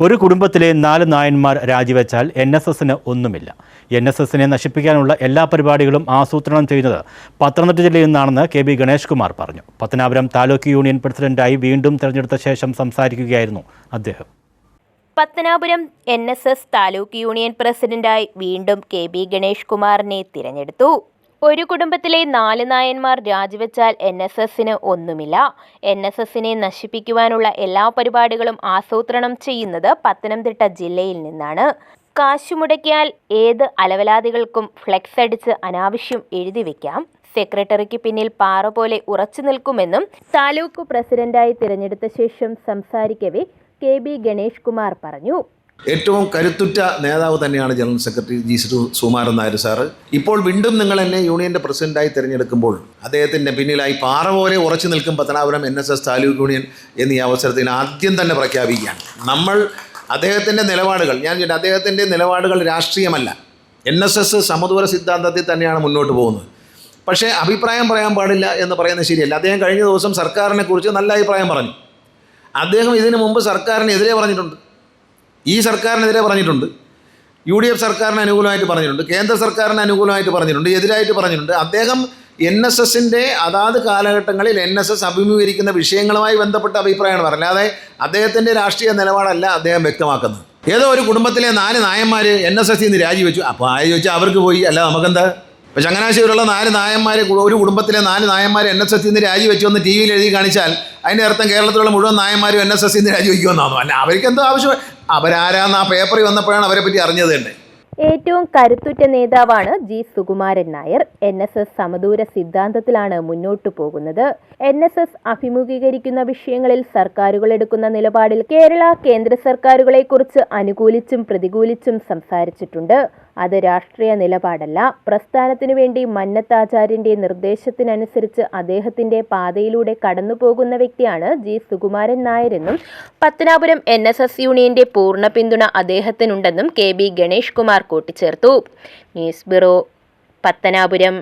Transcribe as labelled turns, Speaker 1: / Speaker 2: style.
Speaker 1: ഒരു കുടുംബത്തിലെ നാല് നായന്മാർ രാജിവെച്ചാൽ എൻ എസ് എസിന് ഒന്നുമില്ല. എൻ എസ് എസിനെ നശിപ്പിക്കാനുള്ള എല്ലാ പരിപാടികളും ആസൂത്രണം ചെയ്യുന്നത് പത്തനംതിട്ട ജില്ലയിൽ നിന്നാണെന്ന് കെ ബി ഗണേഷ് കുമാർ പറഞ്ഞു. പത്തനാപുരം താലൂക്ക് യൂണിയൻ പ്രസിഡന്റായി വീണ്ടും തെരഞ്ഞെടുത്ത ശേഷം സംസാരിക്കുകയായിരുന്നു അദ്ദേഹം.
Speaker 2: Pathanapuram N S S taluk union പ്രസിഡന്റായി വീണ്ടും കെ ബി ഗണേഷ് കുമാറിനെ തിരഞ്ഞെടുത്തു. ഒരു കുടുംബത്തിലെ നാല് നായന്മാർ രാജിവെച്ചാൽ എൻ എസ് എസിന് ഒന്നുമില്ല. എൻ എസ് എസിനെ നശിപ്പിക്കുവാനുള്ള എല്ലാ പരിപാടികളും ആസൂത്രണം ചെയ്യുന്നത് പത്തനംതിട്ട ജില്ലയിൽ നിന്നാണ്. കാശുമുടക്കിയാൽ ഏത് അലവലാദികൾക്കും ഫ്ലെക്സ് അടിച്ച് അനാവശ്യം എഴുതി വെക്കാം. സെക്രട്ടറിക്ക് പിന്നിൽ പാറ പോലെ ഉറച്ചു നിൽക്കുമെന്നും താലൂക്ക് പ്രസിഡന്റായി തിരഞ്ഞെടുത്ത ശേഷം സംസാരിക്കവേ കെ ബി ഗണേഷ് കുമാർ പറഞ്ഞു.
Speaker 3: ഏറ്റവും കരുത്തുറ്റ നേതാവ് തന്നെയാണ് general secretary G Shri Sukumaran Nair sir. ഇപ്പോൾ വീണ്ടും നിങ്ങൾ എന്നെ യൂണിയന്റെ പ്രസിഡന്റായി തിരഞ്ഞെടുക്കുമ്പോൾ അദ്ദേഹത്തിന്റെ പിന്നിലായി പാറ പോലെ ഉറച്ചു നിൽക്കും Pathanapuram N S S taluk union എന്നീ അവസരത്തിൽ ആദ്യം തന്നെ പ്രഖ്യാപിക്കുകയാണ്. നമ്മൾ അദ്ദേഹത്തിന്റെ നിലപാടുകൾ ഞാൻ അദ്ദേഹത്തിന്റെ നിലപാടുകൾ രാഷ്ട്രീയമല്ല. എൻ എസ് എസ് സമദൂര സിദ്ധാന്തത്തിൽ തന്നെയാണ് മുന്നോട്ട് പോകുന്നത്. പക്ഷേ അഭിപ്രായം പറയാൻ പാടില്ല എന്ന് പറയുന്നത് ശരിയല്ല. അദ്ദേഹം കഴിഞ്ഞ ദിവസം സർക്കാരിനെ കുറിച്ച് നല്ല അഭിപ്രായം പറഞ്ഞു. അദ്ദേഹം ഇതിനു മുമ്പ് സർക്കാരിനെതിരെ പറഞ്ഞിട്ടുണ്ട്. ഈ സർക്കാരിനെതിരെ പറഞ്ഞിട്ടുണ്ട്. യു ഡി എഫ് സർക്കാരിന് അനുകൂലമായിട്ട് പറഞ്ഞിട്ടുണ്ട്. കേന്ദ്ര സർക്കാരിന് അനുകൂലമായിട്ട് പറഞ്ഞിട്ടുണ്ട്. എതിരായിട്ട് പറഞ്ഞിട്ടുണ്ട്. അദ്ദേഹം എൻ എസ് എസിന്റെ അതാത് കാലഘട്ടങ്ങളിൽ എൻ എസ് എസ് അഭിമുഖീകരിക്കുന്ന വിഷയങ്ങളുമായി ബന്ധപ്പെട്ട അഭിപ്രായമാണ് പറഞ്ഞത്. അല്ലാതെ അദ്ദേഹത്തിന്റെ രാഷ്ട്രീയ നിലപാടല്ല അദ്ദേഹം വ്യക്തമാക്കുന്നത്. ഏതോ ഒരു കുടുംബത്തിലെ നാല് നായന്മാർ എൻ എസ് എസ് നിന്ന് രാജിവെച്ചു. അപ്പോൾ ആയി ചോദിച്ചാൽ അവർക്ക് പോയി. അല്ല നമുക്കെന്താ? ഇപ്പോൾ ചങ്ങനാശ്ശേരിയിലുള്ള നാല് നായന്മാരെ ഒരു കുടുംബത്തിലെ നാല് നായന്മാർ എൻ എസ് എസ് നിന്ന് രാജിവെച്ചു എന്ന് ടി വിയിൽ എഴുതി കാണിച്ചാൽ അതിന്റെ അർത്ഥം കേരളത്തിലുള്ള മുഴുവൻ നായന്മാരും എൻ എസ് എസ് നിന്ന് രാജിവെക്കുമെന്നാണോ അല്ല അവർക്ക് എന്തോ ആവശ്യം അവരാരാന്ന് ആ പേപ്പറിൽ വന്നപ്പോഴാണ് അവരെ പറ്റി അറിഞ്ഞത് തന്നെ.
Speaker 2: ഏറ്റവും കരുത്തുറ്റ നേതാവാണ് G Sukumaran Nair. N S S സമദൂര സിദ്ധാന്തത്തിലാണ് മുന്നോട്ടു പോകുന്നത്. എൻ എസ് എസ് അഭിമുഖീകരിക്കുന്ന വിഷയങ്ങളിൽ സർക്കാരുകൾ എടുക്കുന്ന നിലപാടിൽ കേരള കേന്ദ്ര സർക്കാരുകളെക്കുറിച്ച് അനുകൂലിച്ചും പ്രതികൂലിച്ചും സംസാരിച്ചിട്ടുണ്ട്. അത് രാഷ്ട്രീയ നിലപാടല്ല. പ്രസ്ഥാനത്തിനു വേണ്ടി മന്നത്താചാര്യന്റെ നിർദ്ദേശത്തിനനുസരിച്ച് അദ്ദേഹത്തിന്റെ പാതയിലൂടെ കടന്നുപോകുന്ന വ്യക്തിയാണ് ജി. സുകുമാരൻ നായരെന്നും പത്തനാപുരം എൻ എസ് എസ് യൂണിയന്റെ പൂർണ പിന്തുണ അദ്ദേഹത്തിനുണ്ടെന്നും കെ. ബി. ഗണേഷ് കുമാർ കൂട്ടിച്ചേർത്തു. News bureau Pathanapuram.